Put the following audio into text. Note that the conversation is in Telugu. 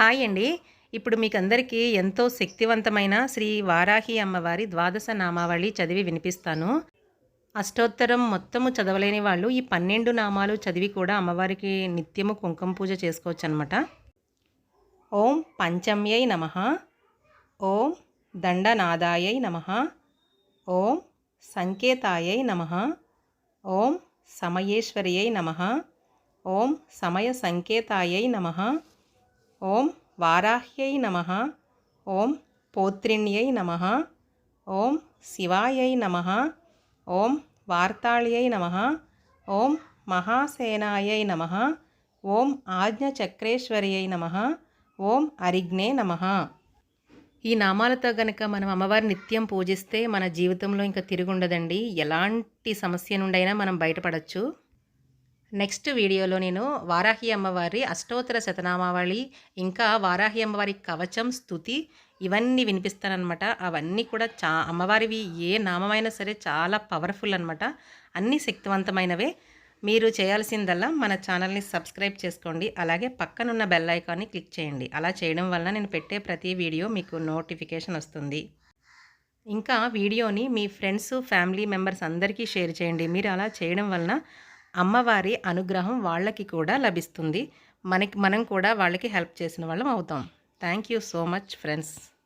హాయ్ అండి. ఇప్పుడు మీకు అందరికీ ఎంతో శక్తివంతమైన శ్రీ వారాహి అమ్మవారి ద్వాదశ నామావళి చదివి వినిపిస్తాను. అష్టోత్తరం మొత్తము చదవలేని వాళ్ళు ఈ పన్నెండు నామాలు చదివి కూడా అమ్మవారికి నిత్యము కుంకుమ పూజ చేసుకోవచ్చు అనమాట ఓం పంచమ్యై నమ. ఓం దండనాదాయై నమ. ఓం సంకేతాయై నమ. ఓం సమయేశ్వర్యై నమ. ఓం సమయ సంకేతాయై నమ. ఓం వారాహ్యై నమ. ఓం పోత్రిణ్యై నమ. ఓం శివాయై నమ. ఓం వార్తాళ్యై నమ. ఓం మహాసేనాయై నమ. ఓం ఆజ్ఞచక్రేశ్వర్యై నమ. ఓం అరిగ్నే నమ. ఈ నామాలతో గనక మనం అమ్మవారి నిత్యం పూజిస్తే మన జీవితంలో ఇంకా తిరుగుండదండి. ఎలాంటి సమస్య నుండైనా మనం బయటపడచ్చు. నెక్స్ట్ వీడియోలో నేను వారాహి అమ్మవారి అష్టోత్తర శతనామావళి ఇంకా వారాహి అమ్మవారి కవచం స్థుతి ఇవన్నీ వినిపిస్తానమాట అవన్నీ కూడా చా అమ్మవారివి ఏ నామమైనా సరే చాలా పవర్ఫుల్ అనమాట అన్నీ శక్తివంతమైనవే. మీరు చేయాల్సిందల్లా మన ఛానల్ని సబ్స్క్రైబ్ చేసుకోండి. అలాగే పక్కనున్న బెల్ ఐకాన్ని క్లిక్ చేయండి. అలా చేయడం వల్ల నేను పెట్టే ప్రతి వీడియో మీకు నోటిఫికేషన్ వస్తుంది. ఇంకా వీడియోని మీ ఫ్రెండ్స్ ఫ్యామిలీ మెంబర్స్ అందరికీ షేర్ చేయండి. మీరు అలా చేయడం వలన అమ్మవారి అనుగ్రహం వాళ్ళకి కూడా లభిస్తుంది. మనకి మనం కూడా వాళ్ళకి హెల్ప్ చేసిన వాళ్ళం అవుతాం. Thank you so much friends.